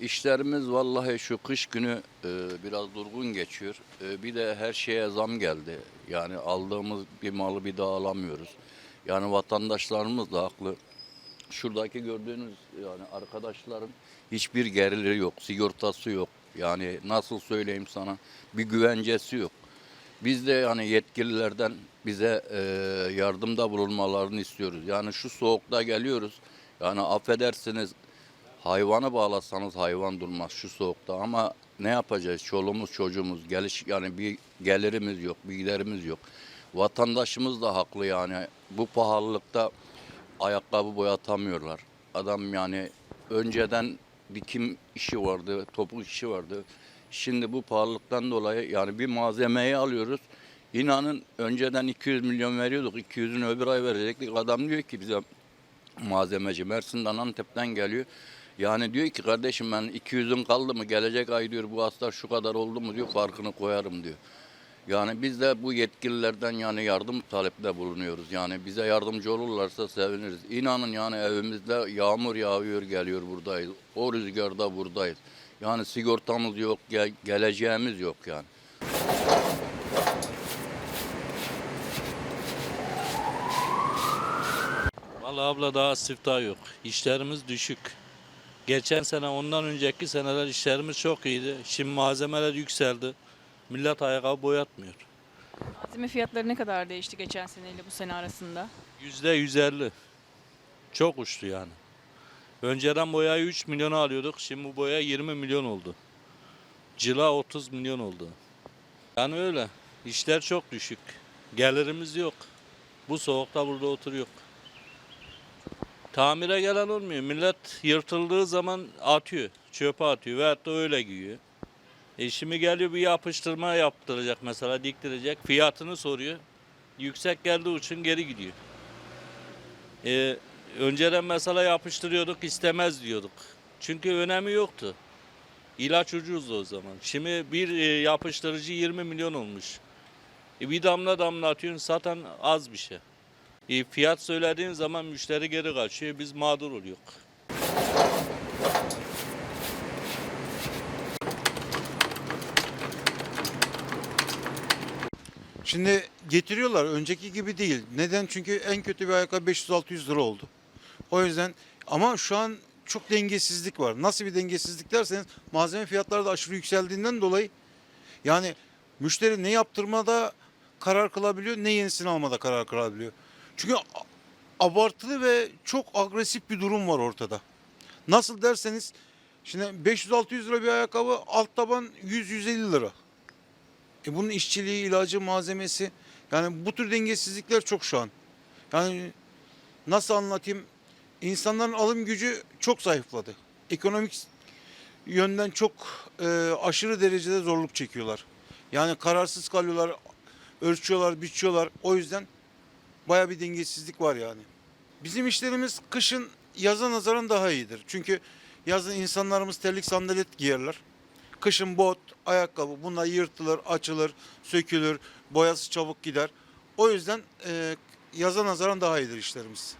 İşlerimiz vallahi şu kış günü e, biraz durgun geçiyor. E, bir de her şeye zam geldi. Yani aldığımız bir malı bir daha alamıyoruz. Yani vatandaşlarımız da haklı. Şuradaki gördüğünüz yani arkadaşların hiçbir geliri yok, sigortası yok. Yani nasıl söyleyeyim sana bir güvencesi yok. Biz de yani yetkililerden bize e, yardımda bulunmalarını istiyoruz. Yani şu soğukta geliyoruz. Yani affedersiniz hayvanı bağlasanız hayvan durmaz şu soğukta ama ne yapacağız? Çoluğumuz çocuğumuz geliş yani bir gelirimiz yok, bir giderimiz yok. Vatandaşımız da haklı yani bu pahalılıkta ayakkabı boyatamıyorlar. Adam yani önceden dikim işi vardı, topuk işi vardı. Şimdi bu pahalılıktan dolayı yani bir malzemeyi alıyoruz. İnanın önceden 200 milyon veriyorduk. 200'ünü öbür ay verecektik. Adam diyor ki bize malzemeci Mersin'den Antep'ten geliyor. Yani diyor ki kardeşim ben 200'ün kaldı mı gelecek ay diyor bu hasta şu kadar oldu mu diyor farkını koyarım diyor. Yani biz de bu yetkililerden yani yardım talepte bulunuyoruz. Yani bize yardımcı olurlarsa seviniriz. İnanın yani evimizde yağmur yağıyor geliyor buradayız. O rüzgarda buradayız. Yani sigortamız yok, ge- geleceğimiz yok yani. Vallahi abla daha siftah yok. İşlerimiz düşük. Geçen sene ondan önceki seneler işlerimiz çok iyiydi. Şimdi malzemeler yükseldi. Millet ayakkabı boyatmıyor. Malzeme fiyatları ne kadar değişti geçen seneyle bu sene arasında? Yüzde 150. Çok uçtu yani. Önceden boyayı 3 milyona alıyorduk. Şimdi bu boya 20 milyon oldu. Cila 30 milyon oldu. Yani öyle. İşler çok düşük. Gelirimiz yok. Bu soğukta burada oturuyor. Tamire gelen olmuyor. Millet yırtıldığı zaman atıyor. Çöpe atıyor veyahut da öyle giyiyor. E şimdi geliyor bir yapıştırma yaptıracak mesela diktirecek. Fiyatını soruyor. Yüksek geldiği için geri gidiyor. E, önceden mesela yapıştırıyorduk istemez diyorduk. Çünkü önemi yoktu. İlaç ucuzdu o zaman. Şimdi bir e, yapıştırıcı 20 milyon olmuş. E, bir damla damlatıyorsun zaten az bir şey. E, fiyat söylediğin zaman müşteri geri kaçıyor. Biz mağdur oluyoruz. Şimdi getiriyorlar önceki gibi değil. Neden? Çünkü en kötü bir ayakkabı 500-600 lira oldu. O yüzden ama şu an çok dengesizlik var. Nasıl bir dengesizlik derseniz malzeme fiyatları da aşırı yükseldiğinden dolayı yani müşteri ne yaptırmada karar kılabiliyor ne yenisini almada karar kılabiliyor. Çünkü abartılı ve çok agresif bir durum var ortada. Nasıl derseniz şimdi 500-600 lira bir ayakkabı alt taban 100-150 lira. E bunun işçiliği, ilacı, malzemesi yani bu tür dengesizlikler çok şu an. Yani nasıl anlatayım? İnsanların alım gücü çok zayıfladı. Ekonomik yönden çok e, aşırı derecede zorluk çekiyorlar. Yani kararsız kalıyorlar, ölçüyorlar, biçiyorlar. O yüzden baya bir dengesizlik var yani. Bizim işlerimiz kışın yaza nazaran daha iyidir. Çünkü yazın insanlarımız terlik sandalet giyerler. Kışın bot, ayakkabı bunlar yırtılır, açılır, sökülür, boyası çabuk gider. O yüzden e, yaza nazaran daha iyidir işlerimiz.